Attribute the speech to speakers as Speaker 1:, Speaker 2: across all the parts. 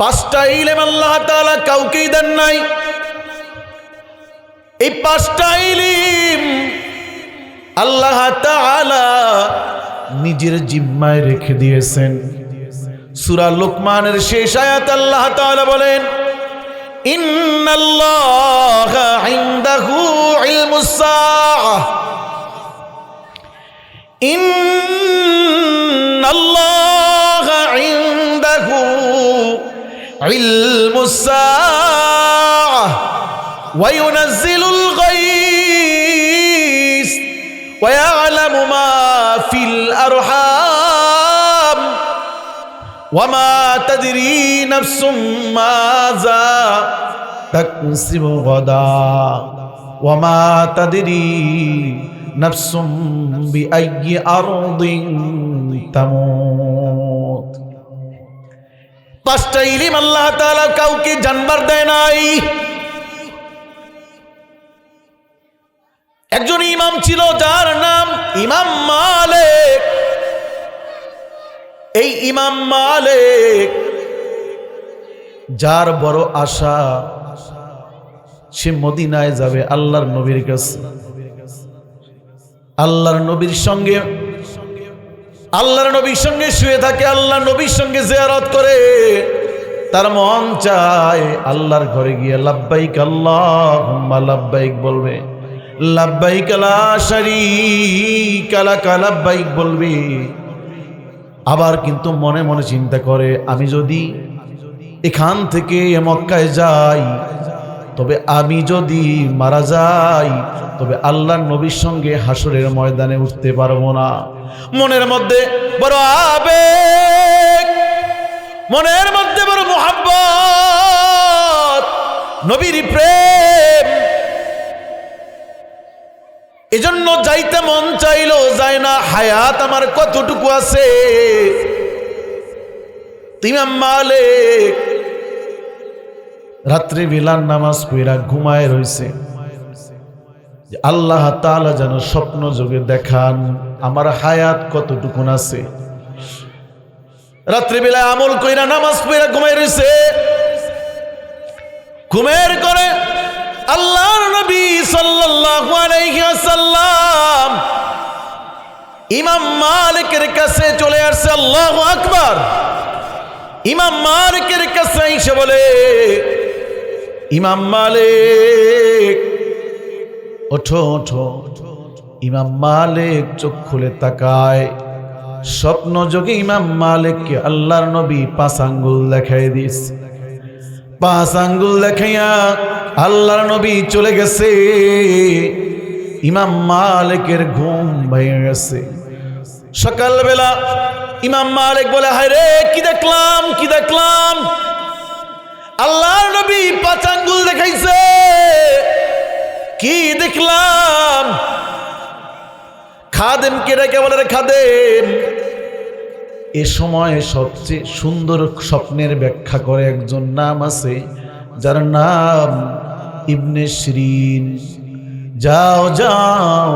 Speaker 1: পাঁচটা ইলেম আল্লাহ তাআলা কাউকেই দেন নাই। এই পাঁচটা ইলিম আল্লাহ তাআলা নিজের জিম্মায় রেখে দিয়েছেন। সূরা লোকমানের শেষ আয়াত আল্লাহ তাআলা বলেন, ইন্নাল্লাহা ইনদাহু ইলমুস সাআহ। ইন্নাল্লাহা علم الساعة وينزل الغيث ويعلم ما في الأرحام وما تدري نفس ماذا تكسب غدا وما تدري نفس بأي أرض تموت. পাঁচটা ইলিম আল্লাহ তাআলা কাউকে জানবার দেয় নাই। একজন ইমাম ছিল, যার নাম ইমাম মালিক। এই ইমাম মালেক, যার বড় আশা, সে মদিনায় যাবে আল্লাহর নবীর কাছে। আল্লাহর নবীর সঙ্গে আল্লাহর নবীর সঙ্গে শুয়ে থাকে আল্লাহ নবীর সঙ্গে জিয়ারত করে। তার মন চায় আল্লাহর ঘরে গিয়ে লাব্বাইক আল্লাহ লাব্বাইক বলবে, লাব্বাইক লা শারীকা লাক, লাব্বাইক বলবে। আবার কিন্তু মনে মনে চিন্তা করে, আমি যদি এখান থেকে মক্কায় যাই তবে আমি যদি মারা যাই, তবে আল্লাহর নবীর সঙ্গে হাসরের ময়দানে উঠতে পারব না। মনের মধ্যে বড় আবেগ, মনের মধ্যে বড় মোহাব্বত, নবীর প্রেম। এজন্য যাইতে মন চাইলো যায় না, হায়াত আমার কতটুকু আছে? ইমাম মালিক রাত্রি বিলার নামাজ পইরা ঘুমায় রইছে। যে আল্লাহ তাআলা যেন স্বপ্ন যোগে দেখান, আমার হায়াত কতটুকুন আছে। রাত্রি বেলায় আমল কইরা, নামাজ পইরা ঘুমায় রইছে। ঘুমের করে আল্লাহর নবী সাল্লাল্লাহু আলাইহি ওয়াসাল্লাম ইমাম মালিকের কাছে চলে আসছে, আল্লাহু আকবার। ইমাম মালিকের কাছে এসে বলে ইমাম মালিক। ওঠো ওঠো ইমাম মালিক চোখ খুলে তাকায়। স্বপ্ন যোগে ইমাম মালিককে আল্লাহর নবী পাঁচ আঙ্গুল দেখাই দিস। পাঁচ আঙ্গুল দেখাইয়া আল্লাহর নবী চলে গেছে। ইমাম মালিকের ঘুম ভেঙে গেছে। সকালবেলা ইমাম মালিক বলে হায় রে কি দেখলাম কি দেখলাম? আল্লাহর নবী পাঁচ আঙ্গুল দেখাইছে। কি দেখলাম? খাদেম কে রেখে বলে রে খাদেম, এ সময় সবচেয়ে সুন্দর স্বপ্নের ব্যাখ্যা করে একজন নাম আছে, যার নাম ইবনে শিরিন। যাও যাও,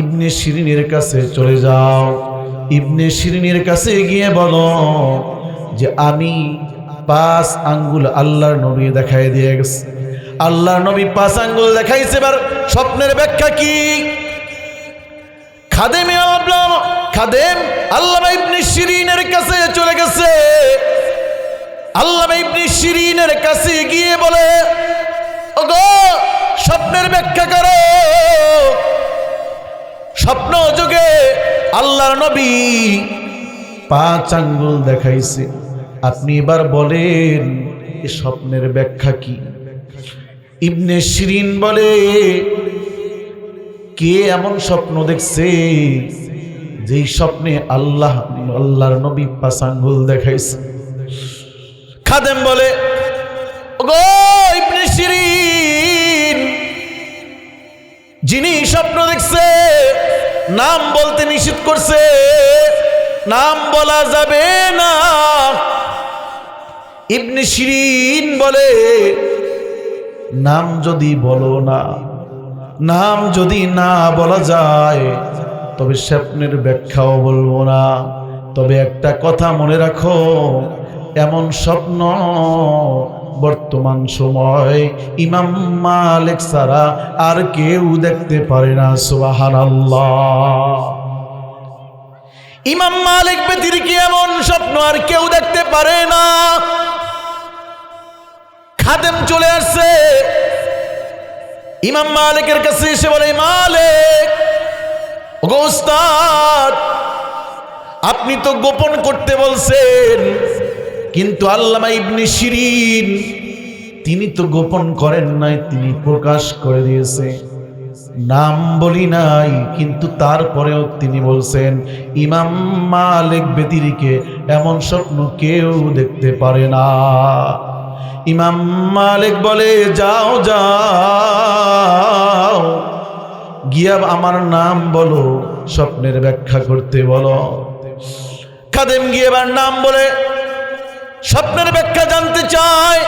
Speaker 1: ইবনে শিরিনের কাছে চলে যাও। ইবনে শিরিনের কাছে গিয়ে বলো যে, আমি পাঁচ আঙ্গুল আল্লাহর নবী দেখাই দিয়ে গেছে। আল্লাহর নবী পাঁচ আঙ্গুল দেখাইছে, এবার স্বপ্নের ব্যাখ্যা কি? খাদেমে খাদেম আল্লাহ ইবনে শিরিনের কাছে চলে গেছে। আল্লাহ ইবনে শিরিনের কাছে গিয়ে বলে, ওগো, স্বপ্নের ব্যাখ্যা করো। স্বপ্ন যুগে আল্লাহর নবী পাঁচ আঙ্গুল দেখাইছে। আপনি এবার বলেন, এ স্বপ্নের ব্যাখ্যা কি? ইবনে শিরিন বলে, কে এমন স্বপ্ন দেখছে যেই স্বপ্নে আল্লাহ, আল্লাহর নবী পাসাঙ্গুল দেখাইছে? খাদেম বলে গো ইবনে শিরিন, যিনি স্বপ্ন দেখছে, নাম বলতে নিষেধ করছে, নাম বলা যাবে না। ইবনে শিরিন বলে, নাম যদি বলো না, নাম যদি না বলা যায়, তবে স্বপ্নের ব্যাখ্যাও বলব না। তবে একটা কথা মনে রাখো, এমন স্বপ্ন বর্তমান সময় ইমাম মালিক সারা আর কেউ দেখতে পারে না সুবাহান ইমাম মালিক ব্যতির কি এমন স্বপ্ন আর কেউ দেখতে পারে না? খাদেম চলে আসছে। ইমাম মালিকের কাছে এসে বলে, মালিক আপনি তো গোপন করতে বলছেন, কিন্তু আল্লামা ইবনে শিরিন, তিনি তো গোপন করেন নাই, তিনি প্রকাশ করে দিয়েছে। নাম বলি নাই, কিন্তু তারপরেও তিনি বলছেন, ইমাম মালিক বেতিরিকে এমন স্বপ্ন কেউ দেখতে পারে না। ইমাম মালিক বলে, যাও যাও। গিয়া আমার নাম বলো, স্বপ্নের ব্যাখ্যা করতে বলো। খাদেম গিয়ে এবার নাম বলে, স্বপ্নের ব্যাখ্যা জানতে চায়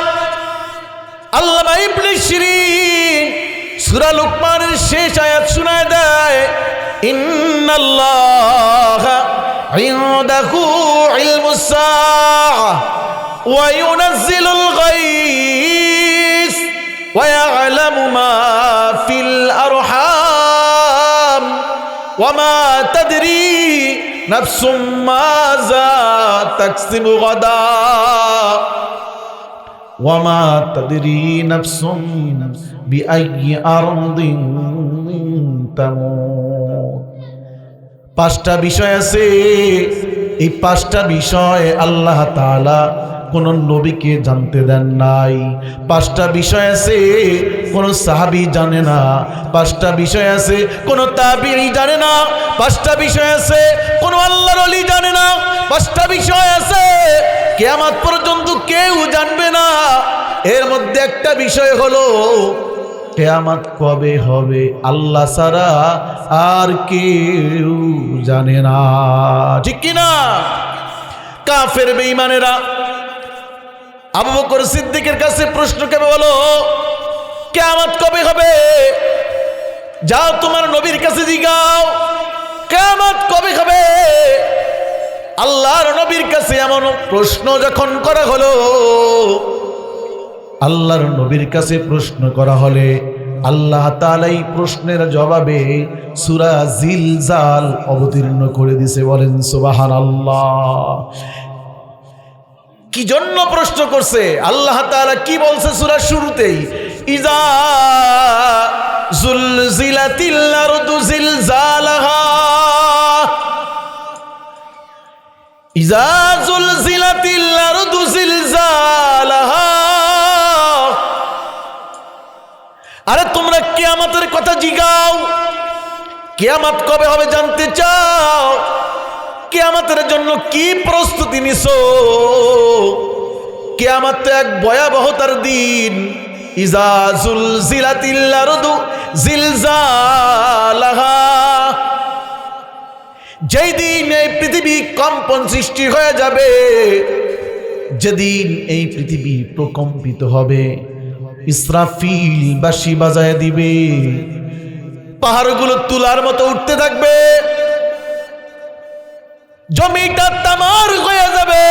Speaker 1: আল্লাহ ইবনে শিরিন সূরা লুকমানের শেষ আয়াত শোনায় দেয়, ইন্নাল্লাহ ইনদাহু ইলমুস ওয়া ইউনাজ্জিলুল গায়স ওয়া ইয়ালামু মা ফিল আরহাম ওয়া মা তাদরি নাফসুম মাযা তাকসিবু গাদা وما تدري نفس بأي أرض تموت পাঁচটা বিষয় আছে এই পাঁচটা বিষয় আল্লাহ তাআলা কোন নবীকে জানতে দেন নাই। পাঁচটা বিষয় আছে, কোন সাহাবি জানে না। পাঁচটা বিষয় আছে, কোন তাবিঈ জানে না। পাঁচটা বিষয় আছে, কোন আল্লাহর ওলি জানে না। পাঁচটা বিষয় আছে, কেয়ামত পর্যন্ত কেউ জানবে না। এর মধ্যে একটা বিষয় হলো, কেয়ামত কবে হবে আল্লাহ সারা আর কেউ জানে না। ঠিক কিনা? কাফের বেঈমানেরা আবু বকর সিদ্দিকের কাছে প্রশ্ন কেবে বলো, কেয়ামত কবে হবে? যাও তোমার নবীর কাছে জিগাও, কেয়ামত কবে হবে? আল্লাহর নবীর কাছে এমন প্রশ্ন যখন করা হলো, আল্লাহর নবীর কাছে প্রশ্ন করা হলে আল্লাহ তালাই প্রশ্নের জবাবে সুরা জিলজাল অবতীর্ণ করে দিছে, বলেন সুবাহান আল্লাহ কি জন্য প্রশ্ন করছে? আল্লাহ তাআলা কি বলছে সূরা শুরুতেই? ইজা আরে তোমরা কিয়ামতের কথা জিগাও। কিয়ামত কবে হবে জানতে চাও? কেয়ামতের জন্য কি প্রস্তুতি নিছো? কেয়ামত এক ভয়াবহতার দিন। ইজাজুল জিলাতিল্লারদু যেই দিন এই পৃথিবী কম্পন সৃষ্টি হয়ে যাবে, যেদিন এই পৃথিবী প্রকম্পিত হবে, ইসরাফিল বাসি বাজায় দিবে, পাহাড়গুলো তুলার মতো উঠতে থাকবে। জমিটা তামার হয়ে যাবে।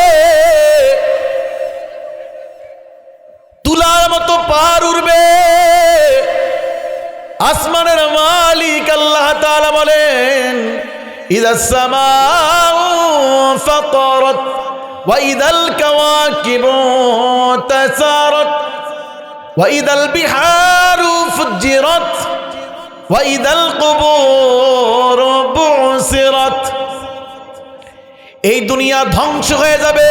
Speaker 1: তুলার মতো পার উঠবে আসমানের মালিক আল্লাহ তাআলা বলেন, ইদা সামাউ ফাতারাত ওয়া ইদাল কাওয়াকিবু তাসারাত ওয়া ইদাল বিহারু ফুজ্জিরাত ওয়া ইদাল কুবুর বুসিরাত। এই দুনিয়া ধ্বংস হয়ে যাবে।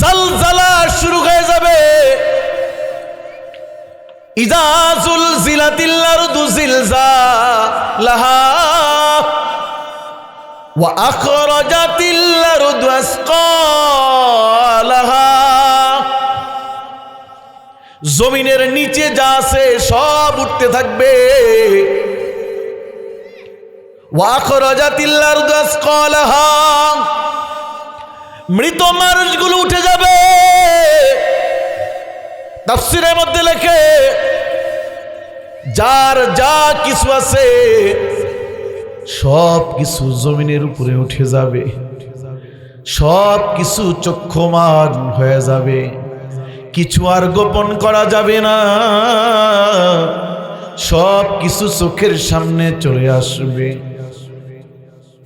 Speaker 1: জালজালা শুরু হয়ে যাবে। ইজাজুল জিলাতিল্লার দুজিলজালাহা ওয়া আখরাজাতিল্লার দুয়াসকালাহা জমিনের নিচে যা আছে সব উঠতে থাকবে। মৃত মানুষগুলো উঠে যাবে। তাফসিরের মধ্যে লেখে, যার যা কিছু আছে, সব কিছু জমিনের উপরে উঠে যাবে। সব কিছু চক্ষুমান হয়ে যাবে। কিছু আর গোপন করা যাবে না। সব কিছু চোখের সামনে চলে আসবে।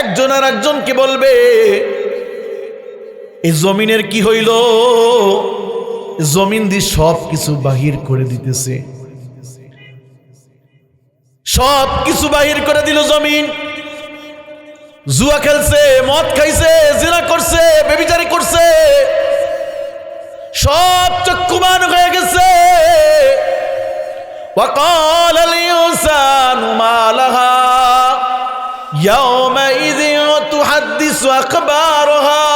Speaker 1: একজন আর একজনকে বলবে এই জমিনের কি হইল জমিন দিয়ে সব কিছু বাহির করে দিতেছে সব কিছু বাহির করে দিল জমিন জুয়া খেলছে মদ খাইছে জিনা করছে বেবিচারি করছে সব চক্ষুমান হয়ে গেছে وقال الإنسان ما لها يومئذ تحدث أخبارها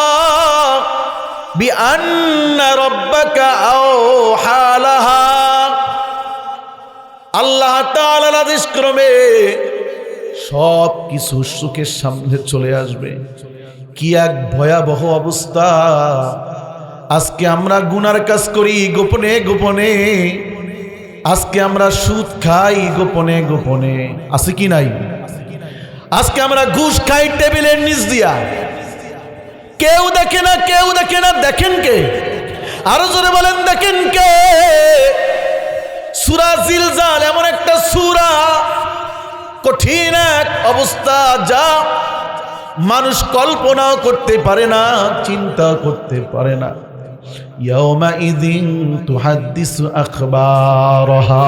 Speaker 1: بأن ربك أوحى لها আল্লাহ তাআলার আদেশ ক্রমে সব কিছু সুখের সামনে চলে আসবে কি এক ভয়াবহ অবস্থা আজকে আমরা গুনার কাজ করি গোপনে গোপনে আজকে আমরা সুদ খাই গোপনে গোপনে আছে কি নাই আজকে আমরা ঘুষ খাই টেবিলের নিচ দিয়া। কেউ দেখে না, কেউ দেখে না, দেখেন কে? আরও জোরে বলেন, দেখেন কে? সুরা জিলজাল, এমন একটা সুরা। কঠিন এক অবস্থা যা মানুষ কল্পনাও করতে পারে না চিন্তা করতে পারে না। ইয়াউমা ইদিন তুহাদ্দিসু আখবারহা।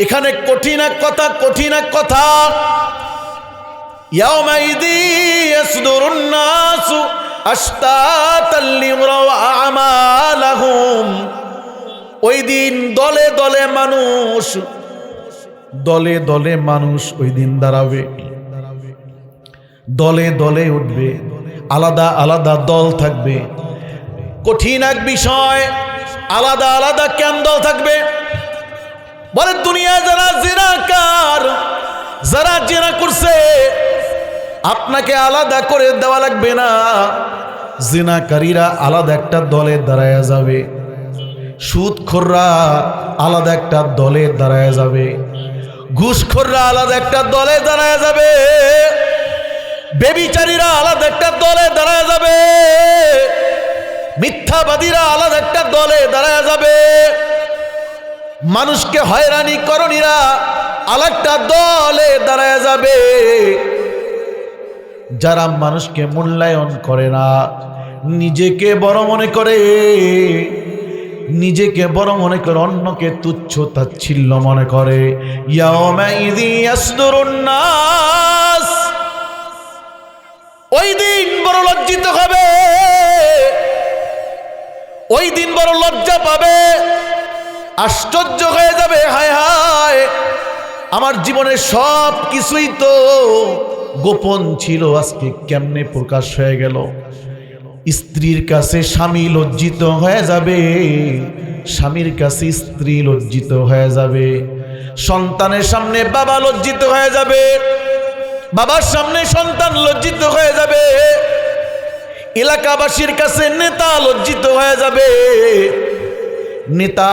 Speaker 1: এখানে কঠিন এক কথা, কঠিন এক কথা। ওই দিন দলে দলে মানুষ, দলে দলে মানুষ ওই দিন দাঁড়াবে। দলে দলে উঠবে, আলাদা আলাদা দল থাকবে। কঠিন এক বিষয়, আলাদা আলাদা কেন দল থাকবে? বলে, দুনিয়া যারা জেরাকার যারা জেরা করছে, আপনাকে আলাদা করে দেওয়া লাগবে না। জিনাকারীরা আলাদা একটা দলে দাঁড়ায় যাবে। সুদখোররা আলাদা একটা দলে দাঁড়ায় যাবে। ঘুষখোররা আলাদা একটা দলে দাঁড়ায় যাবে। বেবিচারীরা আলাদা একটা দলে দাঁড়ায় যাবে। মিথ্যাবাদীরা আলাদা একটা দলে দাঁড়ায় যাবে। মানুষকে হয়রানি করণীরা আলাদা দলে দাঁড়ায় যাবে। যারা মানুষকে মূল্যায়ন করে না, নিজেকে বড় মনে করে, নিজেকে বড় মনে করে অন্যকে তুচ্ছ তাচ্ছিল্য মনে করে। ওই দিন বড় লজ্জিত হবে, ওই দিন বড় লজ্জা পাবে। আশ্চর্য হয়ে যাবে, হায় হায়। আমার জীবনের সব কিছুই তো গোপন ছিল, আজকে কেমনে প্রকাশ হয়ে গেল? স্ত্রীর কাছে স্বামী লজ্জিত হয়ে যাবে, স্বামীর কাছে স্ত্রী লজ্জিত হয়ে যাবে, সন্তানের সামনে বাবা লজ্জিত হয়ে যাবে, বাবার সামনে সন্তান লজ্জিত হয়ে যাবে, এলাকাবাসীর কাছে নেতা লজ্জিত হয়ে যাবে, নেতা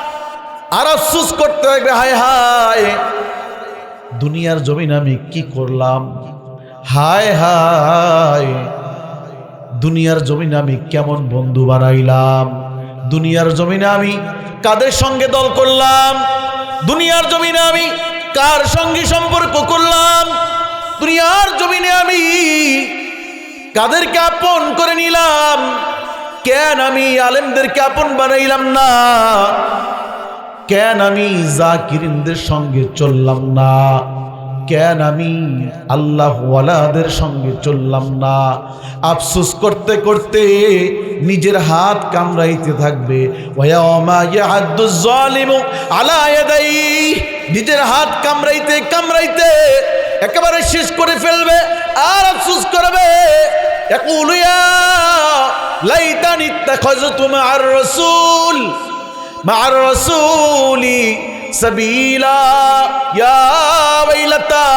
Speaker 1: আর আফসুস করতে থাকবে হায় হায়। দুনিয়ার জমিন আমি কি করলাম? হায় হায়। দুনিয়ার জমিনে আমি কেমন বন্ধু বানাইলাম? দুনিয়ার জমিনে আমি কাদের সঙ্গে দল করলাম? দুনিয়ার জমিনে আমি কার সঙ্গে সম্পর্ক করলাম? দুনিয়ার জমিনে আমি কাদেরকে আপন করে নিলাম? কেন আমি আলেমদেরকে আপন বানাইলাম না? কেন আমি জাকিরিনদের সঙ্গে চললাম না? কেন আমি আল্লাহ ওয়ালাদের সঙ্গে চললাম না? আফসোস করতে করতে নিজের হাত কামড়াইতে থাকবে। নিজের হাত কামড়াইতে কামড়াইতে একেবারে শেষ করে ফেলবে আর আফসোস করবে। লাইতানি ইত্তাখাযতু মা'আর রাসূল। مع الرسول سبيلا يا ويلتا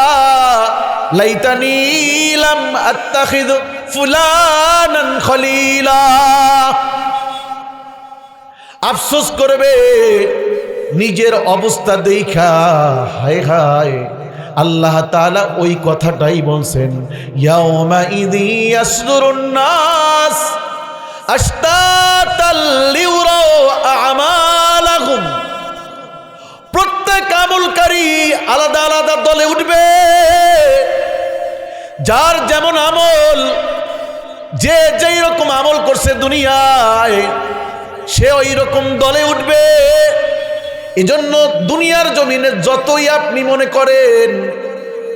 Speaker 1: ليتني لم اتخذ فلانا خليلا আফসোস করবে নিজের অবস্থা দেখা হায় হায় আল্লাহ তাআলা ওই কথাটাই বলছেন ইয়াউমা ইদি ইয়াসদুরুন নাস আশতাতাল লিউরাউ আমালাহুম প্রত্যেক আমলকারী আলাদা আলাদা দলে উঠবে। যার যেমন আমল, যে যেই রকম আমল করছে দুনিয়ায়, সে ওই রকম দলে উঠবে। এজন্য দুনিয়ার জমিনে যতই আপনি মনে করেন,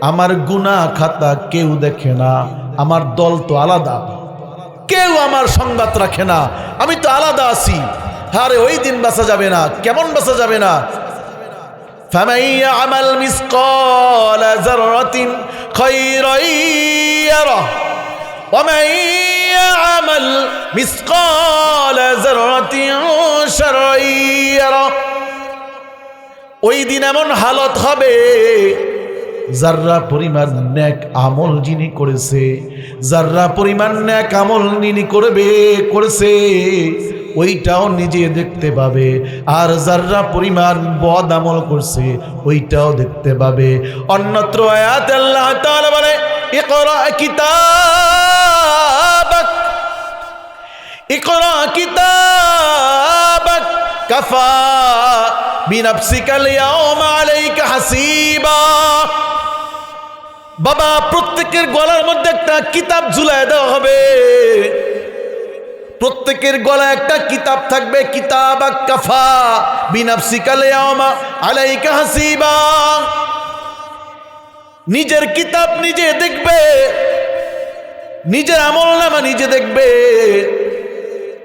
Speaker 1: আমার গুনা খাতা কেউ দেখে না, আমার দল তো আলাদা। কেউ আমার সংবাদ রাখে না আমি তো আলাদা আছি আরে ওই দিন বাঁচা যাবে না কেমন বাঁচা যাবে না فمن يعمل مثقال ذرة خيرا يره ومن يعمل مثقال ذرة شرا يره ওই দিন এমন হালত হবে যার্রা পরিমাণ ন্যাক আমল যিনি করেছে, যার্রা পরিমাণ ন্যাক আমল যিনি করবে, করেছে, ওইটাও নিজে দেখতে পাবে। আর যার্রা পরিমাণ বদ আমল করছে, ওইটাও দেখতে পাবে। অন্যত্র আয়াত আল্লাহ তাআলা বলে, ইকরা কিতাবাক ইকরা কিতাবাক, কাফা হাসিবা। বাবা, প্রত্যেকের গলার মধ্যে একটা কিতাব ঝুলায় দেওয়া হবে। প্রত্যেকের গলায় একটা কিতাব থাকবে, কিতাব কাফা বিনাফসিকা লিয়াউমা আলাইকা হাসিবা। নিজের কিতাব নিজে দেখবে, নিজের আমল নামা নিজে দেখবে,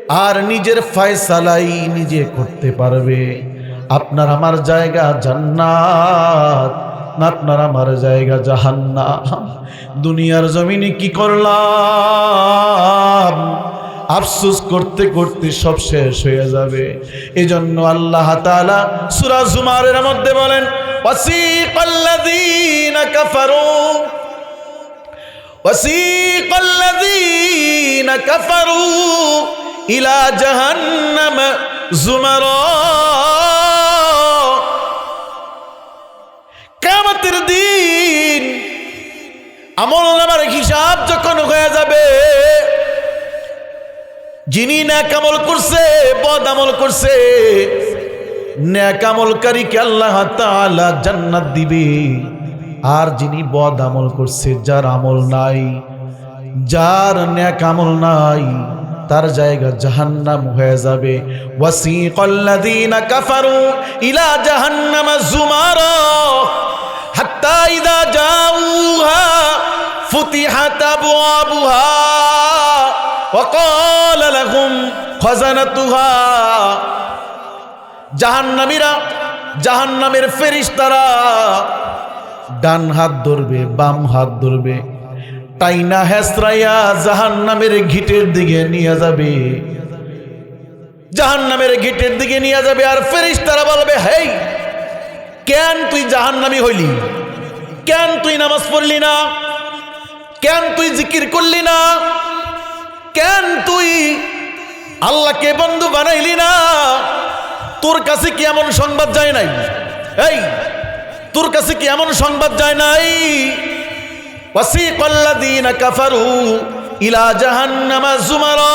Speaker 1: আর নিজের ফয়সালাই নিজে করতে পারবে। আপনার আমার জায়গা জান্নাত না আপনার আমার জায়গা জাহান্না দুনিয়ার জমিনে কি করলাম আফসুস করতে করতে সব শেষ হয়ে যাবে এজন্য আল্লাহ তাআলা সূরা জুমারের মধ্যে বলেন ওয়াসিকাল্লাযীনা কাফারু وسيق الذين كفروا إلى جهنم زمرا কামতের দিন আমল নামার হিসাব যখন হয়ে যাবে, যিনি ন্যাক আমল করছে, বদ আমল করছে, ন্যাক আমলকারীকে আল্লাহ তাআলা জান্নাত দিবে। আর যিনি বদ আমল করছে, যার আমল নাই, যার ন্যাক আমল নাই, তার জায়গা জাহান্নাম হয়ে যাবে। ওয়াসিকাল্লাযীনা কাফারু ইলা জাহান্নামা যুমারা হাত্তা ইদা জাউহা, ফুতিহাত আবওয়াবুহা ওয়া ক্বালা লাহুম খাজানাতুহা। জাহান্নামীরা, জাহান্নামের ফেরেশতারা ডান হাত ধরবে, বাম হাত ধরবে, টাইনা হেসরাইয়া জাহান্নামের ঘিটের দিকে নিয়ে যাবে। জাহান্নামের ঘিটের দিকে নিয়ে যাবে আর ফেরিস্তারা বলবে, হেই কেন তুই জাহান্নামি হইলি? কেন তুই নামাজ পড়লি না? কেন তুই জিকির করলি না? কেন তুই আল্লাহকে বন্ধু বানাইলি না? তোর কাছে কি এমন সংবাদ যায় নাই? এই, তোর কাছে কি এমন সংবাদ যায় নাই? ওয়াসিকাল্লাযীনা কাফারু ইলা জাহান্নামা যুমারা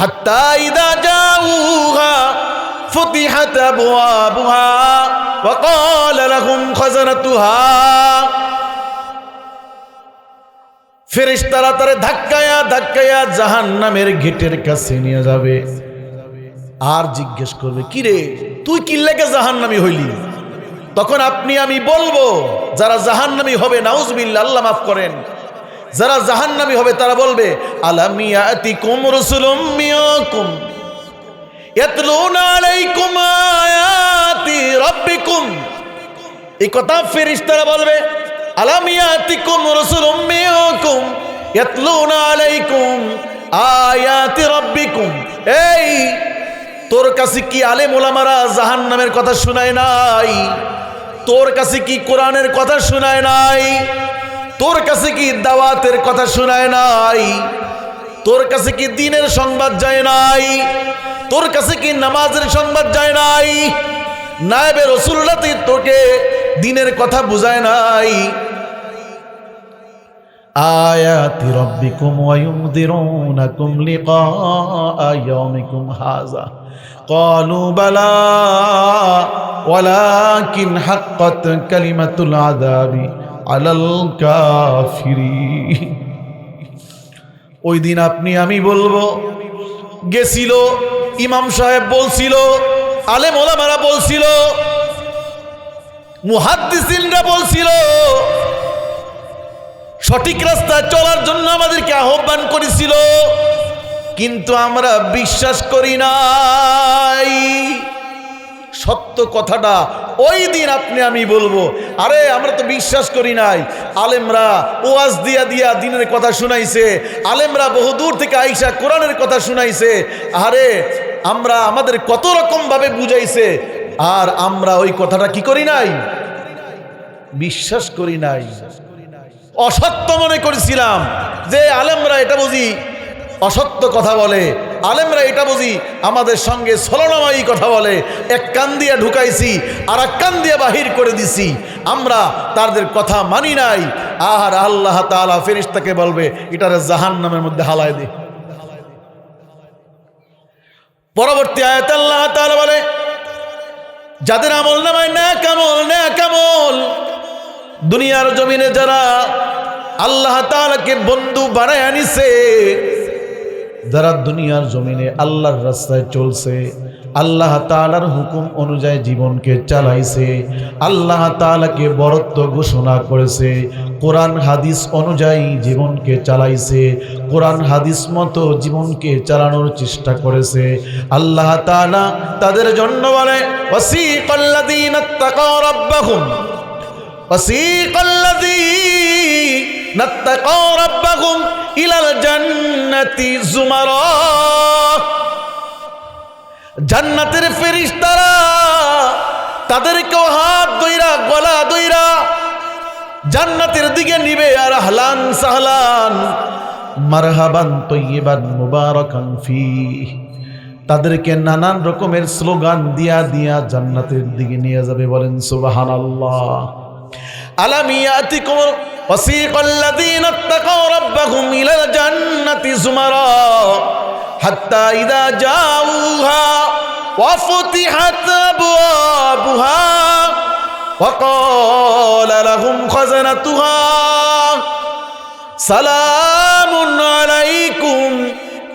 Speaker 1: حتى إذا جاءوها فتحت أبوابها وقال لهم خزنتها ফেরেশতারা তারে ধাক্কায়া ধাক্কায়া জাহান নামের গেটের কাছে নিয়ে যাবে আর জিজ্ঞেস করবে কিরে তুই কি লেগে জাহান নামি হইলি তখন আপনি আমি বলবো যারা জাহান্নামী হবে নাউজবিল্লা আল্লাহ মাফ করেন যারা জাহান্নামী হবে, তারা বলবে ইয়াতলুনা আলাইকুম কথা বলবে আলামিয়াতিকুম রাসূলুম আলাইকুম তোর কাছে কি আলেম ওলামারা জাহান্নামের কথা শোনায় নাই? তোর কাছে কি কোরআনের কথা শোনায় নাই? তোর কাছে কি দাওয়াতের কথা শোনায় নাই তোর কাছে কি দিনের সংবাদ যায় নাই তোর কাছে কি নামাজের সংবাদ যায় নাই নায়েবে রসুল্লাহ তোকে দিনের কথা বুঝায় নাই আয়াতি রব্বিকুম ওয়া ইউনদিরুনাকুম লিকাআ ইয়াউমিকুম হাযা قالوا بلى ولكن حقت كلمة العذاب আলাল কাফিরি ওই দিন আপনি, আমি বলব, গেছিল, ইমাম সাহেব বলছিল, আলেম ওলামারা বলছিল, মুহাদ্দিসিনরা বলছিল, সঠিক রাস্তায় চলার জন্য আমাদেরকে আহ্বান করেছিল, কিন্তু আমরা বিশ্বাস করি নাই। সত্য কথাটা ওই দিন আপনি, আমি বলব আরে, আমরা তো বিশ্বাস করি নাই। আলেমরা ওয়াজ দিয়া দিয়া দিনের কথা শুনাইছে। আলেমরা বহু দূর থেকে আইসা কোরআনের কথা শুনাইছে। আরে, আমরা আমাদের কত রকম ভাবে বুঝাইছে। আর আমরা ওই কথাটা কি করি নাই? বিশ্বাস করি নাই। অসত্য মনে করেছিলাম যে আলেমরা এটা বুঝি অসত্য কথা বলে। আলেমরা এটা বুঝি আমাদের সঙ্গে ছলনামায়ী কথা বলে। এক কান দিয়া ঢুকাইছি আর এক কান দিয়া বাহির করে দিছি। আমরা তাদের কথা মানি নাই। আহার আল্লাহ তালা ফেরিস্তাকে বলবে, এটারে জাহান নামের মধ্যে হালায় দে। পরবর্তী আয়াত আল্লাহ তাআলা বলে, যাদের আমল নামায় না কামল না কামল দুনিয়ার জমিনে যারা আল্লাহ তাআলাকে বন্ধু বানায় আনিছে যারা দুনিয়ার জমিনে আল্লাহর রাস্তায় চলছে আল্লাহ তাআলার হুকুম অনুযায়ী জীবনকে চালাইছে আল্লাহ তাআলাকে বরত্ব ঘোষণা করেছে কোরআন হাদিস অনুযায়ী জীবনকে চালাইছে কোরআন হাদিস মতো জীবনকে চালানোর চেষ্টা করেছে আল্লাহ তাআলা তাদের জন্য বলে ওয়াসিকাল্লাযীনা তাকাও রাব্বাহুম وسيق الذين اتقوا ربهم ইলাল জান্নাতি জুমার। জান্নাতের ফেরেশতারা তাদেরকেও হাত দইরা গলা দইরা জান্নাতের দিকে নিবে আর হালান সাহলান, মারহাবান তৈবান মুবারকান ফি তাদেরকে নানান রকমের স্লোগান দিয়া দিয়া জান্নাতের দিকে নিয়ে যাবে বলেন সুবাহান আল্লাহ আলামিয়াতি কোমর وسيق الذين اتقوا ربهم إلى الجنة زمرا حتى إذا جاءوها وفتحت أبوابها وقال لهم خزنتها سلام عليكم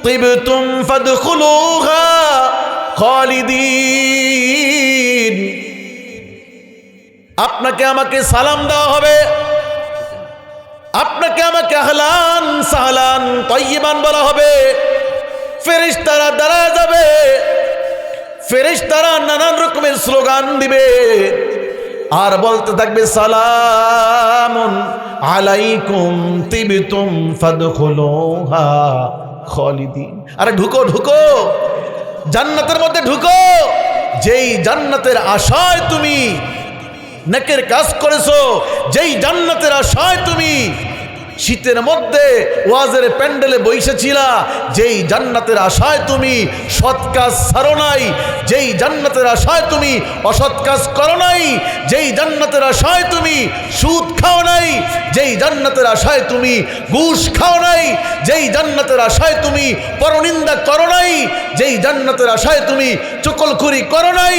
Speaker 1: طبتم فادخلوها خالدين আপনাকে আমাকে সালাম দেওয়া হবে আপনাকে আমাকে আহলান সাহলান তৈবান বলা হবে। ফেরিস্তারা দাঁড়া যাবে। ফেরিস্তারা নানান রকমের স্লোগান দিবে। আর বলতে থাকবে, সালামুন আলাইকুম তিবিতুম ফাদখুলুহা খালিদিন। আরে ঢুকো ঢুকো। জান্নাতের মধ্যে ঢুকো। যেই জান্নাতের আশায় তুমি নেকের কাজ করেছ, যেই জান্নাতের আশায় তুমি শীতের মধ্যে ওয়াজের প্যান্ডেলে বৈশেছিলা যেই জান্নাতের আশায় তুমি সৎ কাজ ছাড়ো নাই, যেই জান্নাতের আশায় তুমি অসৎ কাজ করো নাই, যেই জান্নাতের আশায় তুমি সুদ খাও নাই, যেই জান্নাতের আশায় তুমি ঘুষ খাও নাই, যেই জান্নাতের আশায় তুমি পরনিন্দা করো নাই, যেই জান্নাতের আশায় তুমি চকলখুরি করো নাই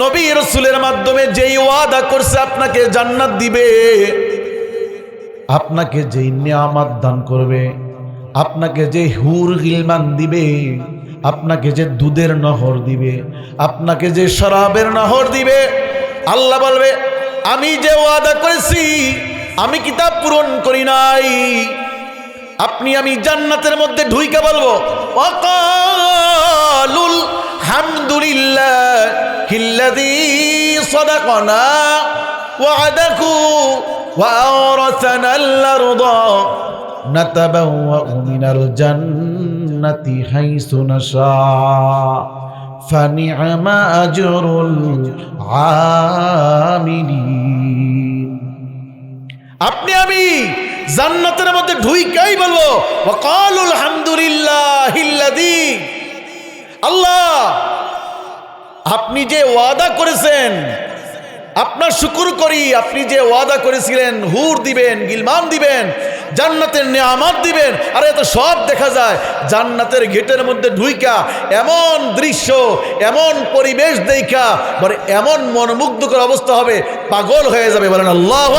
Speaker 1: নবী রসুলের মাধ্যমে যেই ওয়াদা করছে আপনাকে জান্নাত দিবে, আপনাকে যেই নিয়ামত দান করবে, আপনাকে যে হুর গিলমান দিবে, আপনাকে যে দুধের নহর দিবে, আপনাকে যে শরাবের নহর দিবে, আল্লাহ বলবে, আমি যে ওয়াদা করেছি, আমি কিতাব পূরণ করি নাই। আপনি আমি জান্নাতের মধ্যে ঢুইকে বলব, অকালুল হামদুলিল্লাহ। হিল্লাযী সাদাকানা ওয়াদাহু وأورثنا الأرض نتبوأ من الجنة حيث نشاء فنعم أجر العاملين আপনি আমি জান্নাতের মধ্যে ঢুইকাই বলবো ওয়াকালুল হামদুলিল্লাহ আল্লাহ আপনি যে ওয়াদা করেছেন, আপনার শুকুর করি আপনি যে ওয়াদা করেছিলেন, হুর দিবেন গিলমান দিবেন, জান্নাতের নেয়ামাত দিবেন, আরে এত সব দেখা যায়, জান্নাতের গেটের মধ্যে ঢুইকা, এমন দৃশ্য, এমন পরিবেশ দেখা বলে এমন মনোমুগ্ধকর অবস্থা হবে, পাগল হয়ে যাবে, বলেন আল্লাহ